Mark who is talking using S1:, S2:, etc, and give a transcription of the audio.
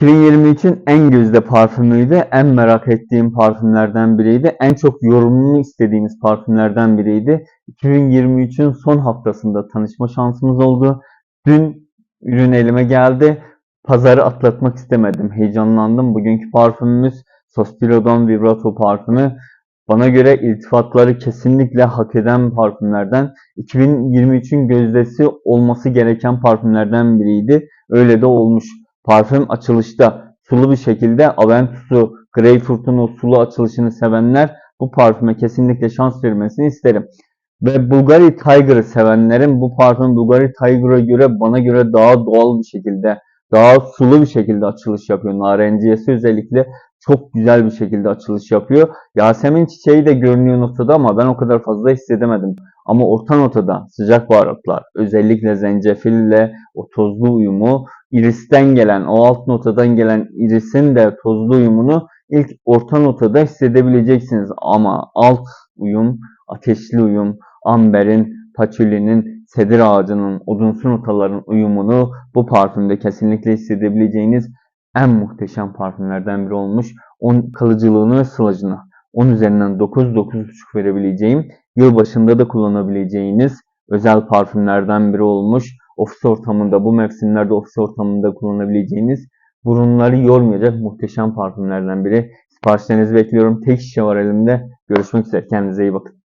S1: 2023'ün en gözde parfümüydü. En merak ettiğim parfümlerden biriydi. En çok yorumunu istediğimiz parfümlerden biriydi. 2023'ün son haftasında tanışma şansımız oldu. Dün ürün elime geldi. Pazarı atlatmak istemedim. Heyecanlandım. Bugünkü parfümümüz Sospira'dan Vibrato parfümü. Bana göre iltifatları kesinlikle hak eden parfümlerden. 2023'ün gözdesi olması gereken parfümlerden biriydi. Öyle de olmuş. Parfüm açılışta sulu bir şekilde Aventus'u, Greyfurt'un o sulu açılışını sevenler bu parfüme kesinlikle şans vermesini isterim. Ve Bulgari Tiger'ı sevenlerin bu parfüm Bulgari Tiger'a göre bana göre daha doğal bir şekilde, daha sulu bir şekilde açılış yapıyor. Narenciyesi özellikle çok güzel bir şekilde açılış yapıyor. Yasemin çiçeği de görünüyor notada ama ben o kadar fazla hissedemedim. Ama orta notada sıcak baharatlar, özellikle zencefille o tozlu uyumu, iristen gelen, o alt notadan gelen irisin de tozlu uyumunu ilk orta notada hissedebileceksiniz. Ama alt uyum, ateşli uyum, amberin, patchoulinin, sedir ağacının, odunsu notaların uyumunu bu parfümde kesinlikle hissedebileceğiniz en muhteşem parfümlerden biri olmuş. On kalıcılığını ve sılacını 10 üzerinden 9-9,5 verebileceğim, yılbaşında da kullanabileceğiniz özel parfümlerden biri olmuş. Ofis ortamında, bu mevsimlerde ofis ortamında kullanabileceğiniz, burunları yormayacak muhteşem parfümlerden biri. Siparişlerinizi bekliyorum. Tek şişe var elimde. Görüşmek üzere. Kendinize iyi bakın.